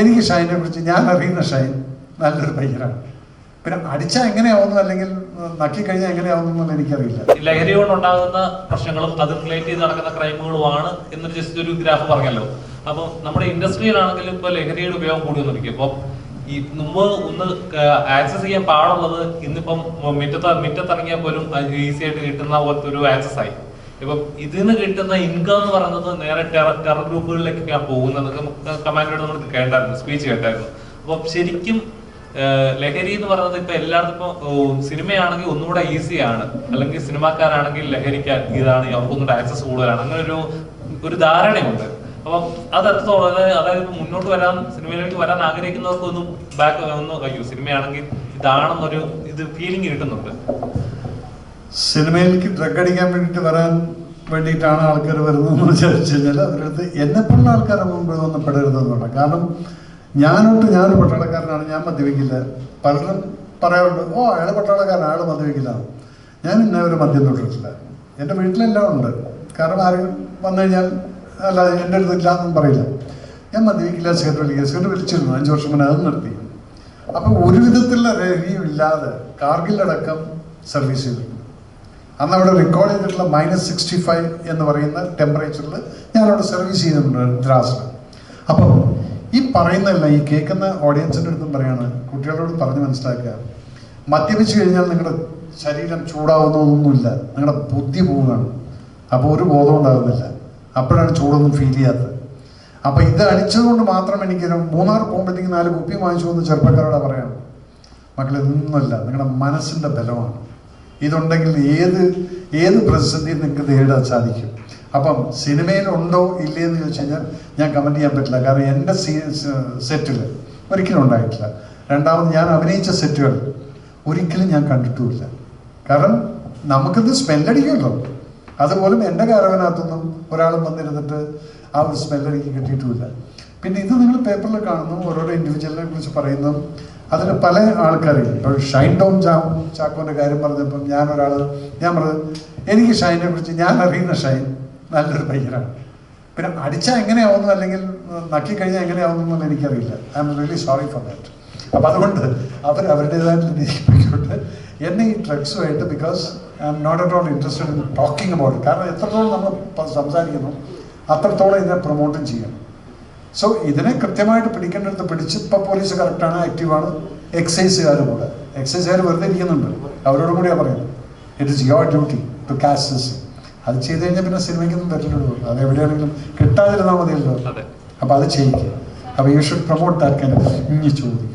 എനിക്ക് ഷൈനെ കുറിച്ച് ഞാൻ അറിയുന്ന ഷൈൻ നല്ലൊരു പയ്യനാണ്. പിന്നെ അടിച്ചാൽ എങ്ങനെയാവുന്നു അല്ലെങ്കിൽ നക്കി കഴിഞ്ഞാൽ എങ്ങനെയാവുന്നു എനിക്കറിയില്ല. ലഹരി കൊണ്ടുണ്ടാകുന്ന പ്രശ്നങ്ങളും അത് റിലേറ്റ് ചെയ്ത് നടക്കുന്ന ക്രൈമുകളുമാണ് എന്നൊരു ജസ്റ്റ് ഒരു ഗ്രാഫ് പറഞ്ഞല്ലോ. അപ്പം നമ്മുടെ ഇൻഡസ്ട്രിയിലാണെങ്കിലും ഇപ്പൊ ലഹരിയുടെ ഉപയോഗം കൂടി വന്നിരിക്കും അപ്പോൾ ഈ മുമ്പ് ഒന്ന് ആക്സസ് ചെയ്യാൻ പാടുള്ളത് ഇന്നിപ്പം മുറ്റത്ത് മുറ്റത്തിറങ്ങിയാൽ പോലും ഈസി ആയിട്ട് കിട്ടുന്ന പോലത്തെ ഒരു ആക്സസ് ആയി. ഇപ്പം ഇതിന് കിട്ടുന്ന ഇൻകം എന്ന് പറയുന്നത് നേരെ ടെറർ ടെറർ ഗ്രൂപ്പുകളിലേക്കൊക്കെയാണ് പോകുന്നത്. കമാൻഡോട് നമ്മൾ കേട്ടായിരുന്നു സ്പീച്ച് കേട്ടായിരുന്നു. അപ്പം ശരിക്കും ലഹരി എന്ന് പറയുന്നത് ഇപ്പൊ എല്ലായിടത്തും ഇപ്പൊ സിനിമയാണെങ്കിൽ ഒന്നുകൂടെ ഈസിയാണ് അല്ലെങ്കിൽ സിനിമാക്കാരാണെങ്കിൽ ലഹരിക്ക് ഇതാണ് അവർക്കൊന്നുകൂടെ ആക്സസ് കൂടുതലാണ്. അങ്ങനെ ഒരു ഒരു ധാരണയുണ്ട്. അപ്പം അത് എത്രത്തോളം അതായത് മുന്നോട്ട് വരാൻ സിനിമയിലേക്ക് വരാൻ ആഗ്രഹിക്കുന്നവർക്ക് ഒന്ന് ബാക്ക് ഒന്ന് അയ്യോ സിനിമയാണെങ്കിൽ ഇതാണെന്നൊരു ഇത് ഫീലിംഗ് കിട്ടുന്നുണ്ട്. സിനിമയിലേക്ക് ഡ്രഗ് അടിക്കാൻ വേണ്ടിയിട്ട് വരാൻ വേണ്ടിയിട്ടാണ് ആൾക്കാർ വരുന്നതെന്ന് വിചാരിച്ചു കഴിഞ്ഞാൽ അവരടുത്ത് എന്നെപ്പോലുള്ള ആൾക്കാരുടെ മുമ്പിൽ ഒന്നും പെടരുതെന്നുണ്ട് കാരണം ഞാനോട്ട് ഞാനൊരു പട്ടാളക്കാരനാണ് ഞാൻ മദ്യപിക്കില്ല. പലരും പറയാറുണ്ട് ഓ അയാൾ പട്ടാളക്കാരൻ അയാൾ മദ്യപിക്കില്ല. ഞാൻ ഇന്നേ ഒരു മദ്യം തൊട്ടിട്ടില്ല. എന്റെ വീട്ടിലെല്ലാം ഉണ്ട്. കാരണം ആരും വന്നു കഴിഞ്ഞാൽ അല്ല എന്റെ അടുത്ത് ഇല്ലാന്നും പറയില്ല. ഞാൻ മദ്യപിക്കില്ല സിഗരറ്റ് വലിക്കുക സിഗരറ്റ് വലിച്ചിരുന്നു അഞ്ച് വർഷം മുന്നേ അത് നിർത്തി. അപ്പം ഒരു വിധത്തിലുള്ള രഹിയും ഇല്ലാതെ കാർഗിലടക്കം സർവീസ് ചെയ്തിട്ടുണ്ട്. അന്ന് അവിടെ റെക്കോർഡ് ചെയ്തിട്ടുള്ള മൈനസ് സിക്സ്റ്റി ഫൈവ് എന്ന് പറയുന്ന ടെമ്പറേച്ചറിൽ ഞാനവിടെ സർവീസ് ചെയ്തിട്ടുണ്ട് ദ്രാസിൽ. അപ്പം ഈ പറയുന്നതല്ല ഈ കേൾക്കുന്ന ഓഡിയൻസിന്റെ അടുത്തും പറയാണ് കുട്ടികളോട് പറഞ്ഞ് മനസ്സിലാക്കുക. മദ്യപിച്ച് കഴിഞ്ഞാൽ നിങ്ങളുടെ ശരീരം ചൂടാവുന്നതൊന്നുമില്ല. നിങ്ങളുടെ ബുദ്ധി പോവുകയാണ്. അപ്പോൾ ഒരു ബോധം ഉണ്ടാകുന്നില്ല. അപ്പോഴാണ് ചൂടൊന്നും ഫീൽ ചെയ്യാത്തത്. അപ്പോൾ ഇത് അടിച്ചതുകൊണ്ട് മാത്രം എനിക്ക് മൂന്നാർ പോകുമ്പോഴത്തേക്ക് നാല് കുപ്പി വാങ്ങിച്ചു എന്ന് ചെറുപ്പക്കാരോട് പറയാം മക്കളെ ഇതൊന്നുമല്ല. നിങ്ങളുടെ മനസ്സിന്റെ ബലമാണ്. ഇതുണ്ടെങ്കിൽ ഏത് ഏത് പ്രതിസന്ധി നിങ്ങൾക്ക് നേരിടാൻ സാധിക്കും. അപ്പം സിനിമയിലുണ്ടോ ഇല്ലേ എന്ന് ചോദിച്ചു കഴിഞ്ഞാൽ ഞാൻ കമന്റ് ചെയ്യാൻ പറ്റില്ല. കാരണം എന്റെ സീ സെറ്റിൽ ഒരിക്കലും ഉണ്ടായിട്ടില്ല. രണ്ടാമത് ഞാൻ അഭിനയിച്ച സെറ്റുകൾ ഒരിക്കലും ഞാൻ കണ്ടിട്ടുമില്ല. കാരണം നമുക്കിത് സ്മെല്ലടിക്കുമല്ലോ അതുപോലും എന്റെ കാരവനകത്തൊന്നും ഒരാളും വന്നിരുന്നിട്ട് ആ ഒരു സ്മെല്ലടിക്ക് കിട്ടിയിട്ടുമില്ല. പിന്നെ ഇത് നിങ്ങൾ പേപ്പറിൽ കാണുന്നു ഓരോരോ ഇൻഡിവിജ്വലിനെ കുറിച്ച് പറയുന്നു. അതിൽ പല ആൾക്കാരും ഇപ്പോൾ ഷൈൻ ടോം ചാ ചാക്കോന്റെ കാര്യം പറഞ്ഞപ്പം ഞാനൊരാൾ ഞാൻ പറഞ്ഞത് എനിക്ക് ഷൈനെ കുറിച്ച് ഞാൻ അറിയുന്ന ഷൈൻ നല്ലൊരു പയ്യനാണ്. പിന്നെ അടിച്ചാൽ എങ്ങനെയാവുന്നു അല്ലെങ്കിൽ നക്കിക്കഴിഞ്ഞാൽ എങ്ങനെയാവുന്നു എന്നുള്ള എനിക്കറിയില്ല. I'm really sorry for that അപ്പം അതുകൊണ്ട് അവർ അവരുടേതായിട്ടുള്ള രീതിയിലോട്ട് എന്നെ ഈ ഡ്രഗ്സുമായിട്ട് because I'm not at all interested in talking about കാരണം എത്രത്തോളം നമ്മൾ സംസാരിക്കുന്നു അത്രത്തോളം ഇതിനെ പ്രൊമോട്ടും ചെയ്യണം. സോ ഇതിനെ കൃത്യമായിട്ട് പിടിക്കേണ്ടടുത്ത് പിടിച്ച് ഇപ്പം പോലീസ് കറക്റ്റാണ് ആക്റ്റീവാണ് എക്സൈസുകാർ കൂടെ. എക്സൈസുകാർ വെറുതെ ഇരിക്കുന്നുണ്ട്. അവരോടും കൂടിയാണ് പറയുന്നത്. It is your duty to cast this അത് ചെയ്ത് കഴിഞ്ഞാൽ പിന്നെ സിനിമയ്ക്കൊന്നും പറ്റില്ലല്ലോ അത് എവിടെയാണെങ്കിലും കിട്ടാതിരുന്നാൽ മതിയല്ലോ. അപ്പം അത് ചെയ്യിക്കുക അപ്പൊ you should promote that kind ഇനി ചോദിക്കും.